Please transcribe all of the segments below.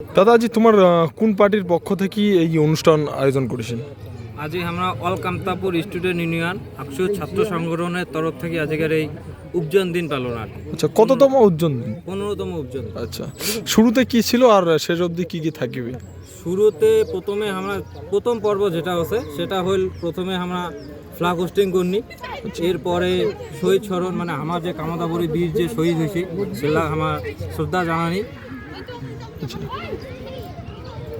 দাদা আজি তোমার কোন পার্টির পক্ষ থেকে এই অনুষ্ঠান আয়োজন করেছেন? আজি আমরা all Kamtapur student union AKSU ছাত্র সংগঠনের তরফ থেকে আজকের এই উপজন দিন পালন আর আচ্ছা কততম উজ্জ্বল দিন? পনেরোতম উপজন আচ্ছা শুরুতে কি ছিল আর শেষ অবধি কি কি থাকিবে? শুরুতে প্রথমে আমরা প্রথম পর্ব যেটা আছে সেটা হল প্রথমে আমরা ফ্লাগ হোস্টিং করনি। এরপরে শহীদ স্মরণ মানে আমার যে কামতাপুরি বীর যে শহীদ হয়েছে সেটা আমার শ্রদ্ধা জানানি।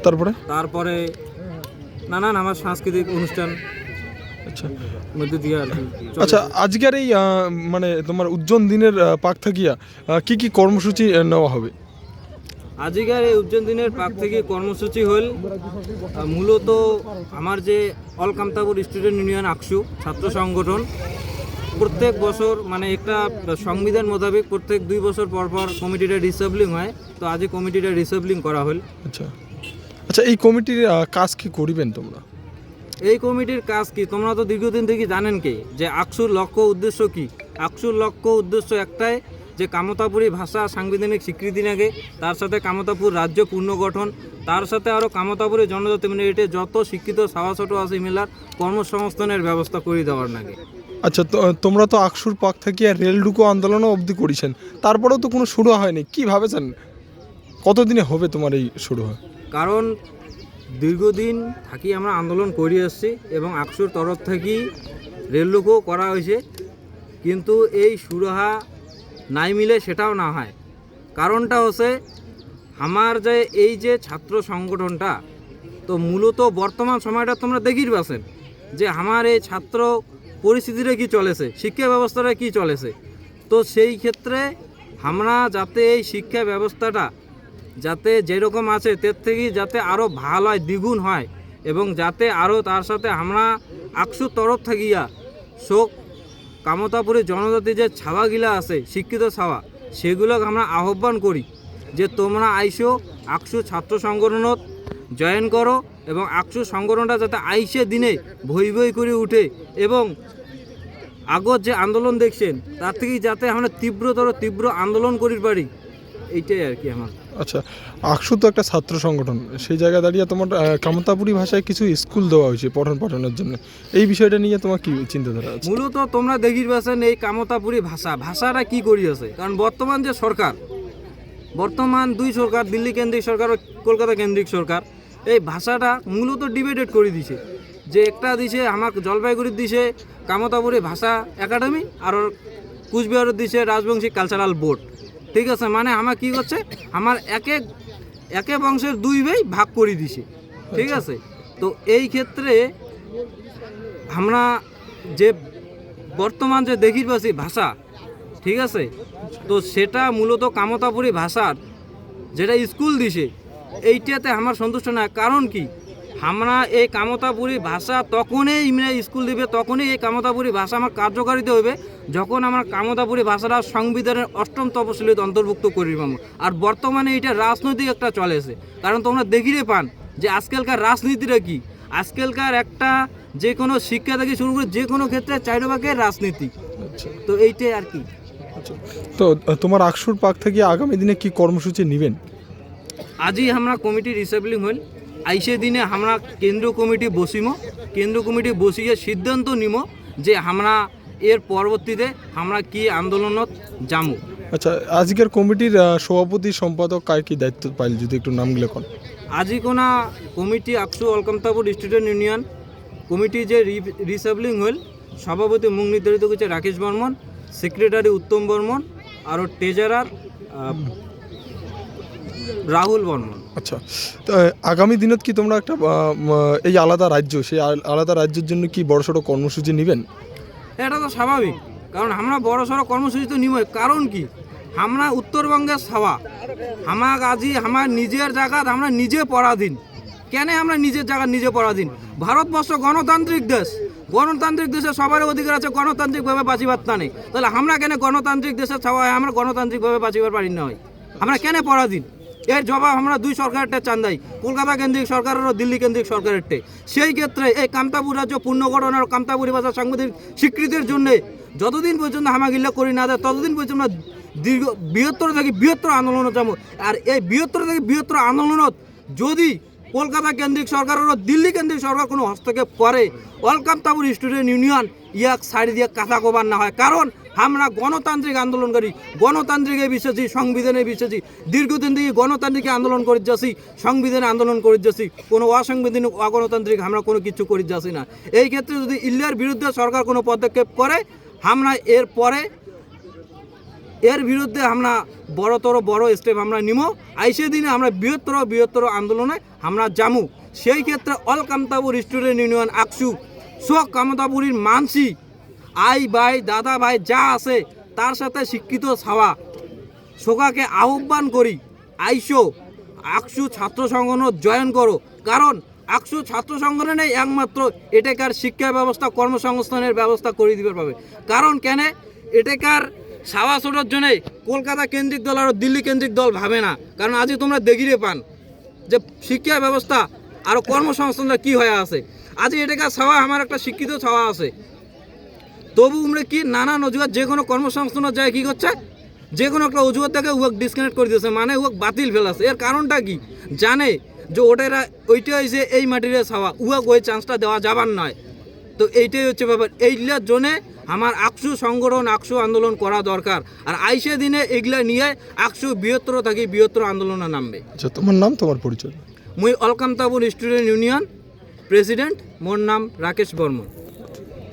তারপরে? তারপরে নানান আমার সাংস্কৃতিক অনুষ্ঠান আচ্ছা। মধ্যে দিয়ে আর কি চলে। আচ্ছা আজকের এই আহ, মানে তোমার উজ্জ্বল দিনের আহ, পাক থাকিয়া আহ, কি কি কর্মসূচি আহ, নেওয়া হবে? আজিকার এই উজ্জ্বল দিনের পাক থেকে কর্মসূচি হল আহ, মূলত আমার যে all Kamtapur student union AKSU ছাত্র সংগঠন প্রত্যেক বছর মানে একটা সংবিধান মোতাবেক প্রত্যেক দুই বছর পর পর কমিটিটা রিসাবলিং হয়। তো আজ কমিটিটা রিসাবলিং করা হল। আচ্ছা। আচ্ছা এই কমিটির কাজ কি করিবেন তোমরা? এই কমিটির কাজ কি? তোমরা তো দীর্ঘদিন থেকে জানেন কি? যে আকসুর লক্ষ্য উদ্দেশ্য কি? আকসুর লক্ষ্য উদ্দেশ্য একটাই যে কামতাপুরী ভাষা সাংবিধানিক স্বীকৃতি নাগে তার সাথে কামতাপুর রাজ্য পুনর্গঠন তার সাথে আরও কামতাপুরী জনজাতি মানে এটা যত শিক্ষিত সাওয়া ছোট আছে মিলার কর্মসংস্থানের ব্যবস্থা করে দেওয়ার নাগে। আচ্ছা তো তোমরা তো আকসুর পাক থাকিয়া রেলডুকো আন্দোলনও অবধি করেছেন। তারপরেও তো কোনো শুরু হয়নি। কি ভাবেছেন? কতদিনে হবে তোমার এই শুরু হয়? কারণ দীর্ঘদিন থাকি আমরা আন্দোলন করে আসছি এবং আকসুর তরফ থেকে রেললোকও করা হয়েছে। কিন্তু এই সুরাহা নাই মিলে সেটাও না হয়। কারণটা হচ্ছে, আমার যে এই যে ছাত্র সংগঠনটা, তো মূলত বর্তমান সময়টা তোমরা দেখির পাচ্ছেন যে আমার এই ছাত্র পরিস্থিতিটা কি চলেছে, শিক্ষা ব্যবস্থাটা কি চলেছে। তো সেই ক্ষেত্রে আমরা যাতে এই শিক্ষা ব্যবস্থাটা যাতে যেরকম আছে, তার থেকে যাতে আরও ভালো হয়, দ্বিগুণ হয় এবং যাতে আরও তার সাথে আমরা আকসু তরফ থাকিয়া শোক কামতাপুরে জনজাতি যে ছাওয়াগিলা আছে, শিক্ষিত ছাওয়া, সেগুলোকে আমরা আহ্বান করি যে তোমরা আইসো, আকসু ছাত্র সংগঠনত জয়েন করো এবং আকসু সংগঠনটা যাতে আইসে দিনে ভই ভই করে উঠে এবং আগত যে আন্দোলন দেখছেন, তার থেকে যাতে আমরা তীব্রতর তীব্র আন্দোলন করি পারি। এইটাই আর কি আমার। আচ্ছা আকসু তো একটা ছাত্র সংগঠন। সেই জায়গায় দাঁড়িয়ে তোমার কামতাপুরি ভাষায় কিছু স্কুল দেওয়া হয়েছে পঠন পাঠনের জন্য। এই বিষয়টা নিয়ে তোমার কি চিন্তাধারা আছে? মূলত তোমরা দেখির পাচ্ছেন এই কামতাপুরি ভাষা। ভাষাটা কি করিয়াছে কারণ বর্তমান যে সরকার বর্তমান দুই সরকার দিল্লি কেন্দ্রিক সরকার ও কলকাতা কেন্দ্রিক সরকার এই ভাষাটা মূলত ডিবেটেড করে দিছে। যে একটা দিছে আমার জলপাইগুড়ির দিছে কামতাপুরি ভাষা একাডেমি আর কুচবিহারের দিছে রাজবংশী কালচারাল বোর্ড ঠিক আছে মানে আমার কি করছে আমার এক এক বংশের দুই ভাই ভাগ করে দিছে ঠিক আছে? তো এই ক্ষেত্রে আমরা যে বর্তমান যে দেখির পাচ্ছি ভাষা ঠিক আছে? তো সেটা মূলত কামতাপুরি ভাষার যেটা স্কুল দিছে এইটাতে আমার সন্তুষ্ট না কারণ কি? আমরা এই কামতাপুরি ভাষা তখনই ইমরা স্কুল দিবে তখনই এই কামতাপুরি ভাষা আমার কার্যকারিতা হবে যখন আমরা কামতাপুরি ভাষাটা সংবিধানের অষ্টম তপশিলিতে অন্তর্ভুক্ত করি পাবো আর বর্তমানে এটা রাজনৈতিক একটা চলেছে কারণ তোমরা দেখিরে পান যে আজকালকার রাজনীতিটা কি। আজকালকার একটা যে কোনো শিক্ষা থেকে শুরু করে যে কোনো ক্ষেত্রে চাইরোভাগের রাজনীতি। আচ্ছা। তো এইটাই আর কি। আচ্ছা। তো তোমার আকসুর পাক থেকে আগামী দিনে কি কর্মসূচি নেবেন? আজই আমরা কমিটির রিসেবলিং হইল আইসে দিনে আমরা কেন্দ্র কমিটি বসিম কেন্দ্র কমিটি বসিয়ে সিদ্ধান্ত নিম যে আমরা এর পরবর্তীতে আমরা কি আন্দোলনত যামু। আচ্ছা আজকের কমিটির সভাপতি সম্পাদক কার কি দায়িত্ব পাইল যদি একটু নামগুলো কন? আজি কোনা committee AKSU All Kamatapur student union committee যে রিসেবলিং হইল সভাপতি মুখ নির্ধারিত করছে রাকেশ বর্মন সেক্রেটারি উত্তম বর্মন আর ট্রেজারার রাহুল বর্মন। আচ্ছা তো আগামী দিনত কি তোমরা একটা এই আলাদা রাজ্য সেই আল- আলাদা রাজ্যের জন্য কি বড়সড় কর্মসূচি নেবেন? এটা তো স্বাভাবিক কারণ আমরা বড় সড়ো কর্মসূচি তো নিবই। কারণ কি? আমরা উত্তরবঙ্গের ছাওয়া আমার আজি আমার নিজের জায়গা আমরা নিজে পরাধীন। কেন আমরা নিজের জায়গা নিজে পরাধীন? ভারতবর্ষ গণতান্ত্রিক দেশ। গণতান্ত্রিক দেশে সবার অধিকার আছে গণতান্ত্রিকভাবে বাঁচিবার তা নেই। তাহলে আমরা কেন গণতান্ত্রিক দেশের ছাওয়া হয় আমরা গণতান্ত্রিকভাবে বাঁচিবার পারি না হয়। আমরা কেন পরাধীন? এর জবাব আমরা দুই সরকারেরটা চান্দাই কলকাতা কেন্দ্রিক সরকারের ও দিল্লি কেন্দ্রিক সরকারেরটে। সেই ক্ষেত্রে এই কামতাপুর রাজ্য পুণ্যগঠনের কামতাপুরি ভাষা সাংবাদিক স্বীকৃতির জন্যে যতদিন পর্যন্ত হামাগিল্লা করি না দেয় ততদিন পর্যন্ত দীর্ঘ বৃহত্তর থেকে বৃহত্তর আন্দোলনত যাব। আর এই বৃহত্তর থেকে বৃহত্তর আন্দোলনত যদি কলকাতা কেন্দ্রিক সরকার ও দিল্লি কেন্দ্রিক সরকার কোনো হস্তক্ষেপ করে। ওয়েলকাম তাবুর স্টুডেন্ট ইউনিয়ন, ইয়াক সাইড দিয়ে কথা কবার না হয়। কারণ, আমরা গণতান্ত্রিক আন্দোলন করি। গণতান্ত্রিকে বিশ্বাসী, সংবিধানে বিশ্বাসী। দীর্ঘদিন থেকে গণতান্ত্রিক আন্দোলন করে যাচ্ছি সংবিধানে আন্দোলন করে যাচ্ছি কোনো অসাংবিধানিক, অগণতান্ত্রিক আমরা কোনো কিছু করে যাচ্ছি না। এই ক্ষেত্রে যদি ইল্লিয়ার বিরুদ্ধে সরকার কোনো পদক্ষেপ করে, আমরা এর পরে এর বিরুদ্ধে আমরা বড়তর বড় স্টেপ আমরা নিব আইসে দিনে আমরা বৃহত্তর বৃহত্তর আন্দোলনে আমরা জামু। সেই ক্ষেত্রে all Kamtapur student union AKSU. সব কামতাপুরীর মানসি, আই ভাই, দাদা ভাই যা আছে, তার সাথে শিক্ষিত ছাওয়া। সোকাকে আহ্বান করি, আইসো, আকসু ছাত্র সংগঠন জয়েন করো। কারণ আকসু ছাত্র সংগঠনে একমাত্র এটাকার শিক্ষা ব্যবস্থা, কর্মসংস্থানের ব্যবস্থা করে দিতে পারবে কারণ কেন? এটাকার সাওয়া ছোটোর জন্যে কলকাতা কেন্দ্রিক দল আর দিল্লি কেন্দ্রিক দল ভাবে না। কারণ আজই তোমরা দেখিরে পান যে শিক্ষা ব্যবস্থা আর কর্মসংস্থানটা কি হয়ে আছে। আজ এটাকার ছাওয়া, আমার একটা শিক্ষিত ছাওয়া আছে। তবু উমরে কি নানান অজুহাত, যে কোনো কর্মসংস্থানের যায় কি করছে? যে কোনো একটা অজুহাত থেকে উহাক ডিসকানেক্ট করে দিয়েছে মানে উহাক বাতিল ফেলাছে এর কারণটা কি? জানে যে ওটারা ওইটা হয়েছে এই মাটির ছাওয়া, উহাক ওই চান্সটা দেওয়া যাবার নয়। তো এইটাই হচ্ছে ব্যাপার। এইগুলার জন্যে আমার আকসু সংগঠন আকসু আন্দোলন করা দরকার। আর আইসে দিনে এগুলা নিয়ে আকসু বৃহত্তর থাকি বৃহত্তর আন্দোলনে নামবে। আচ্ছা তোমার নাম তোমার পরিচয়? মুই অলকামতাবুল স্টুডেন্ট ইউনিয়ন প্রেসিডেন্ট। মোর নাম রাকেশ বর্মন।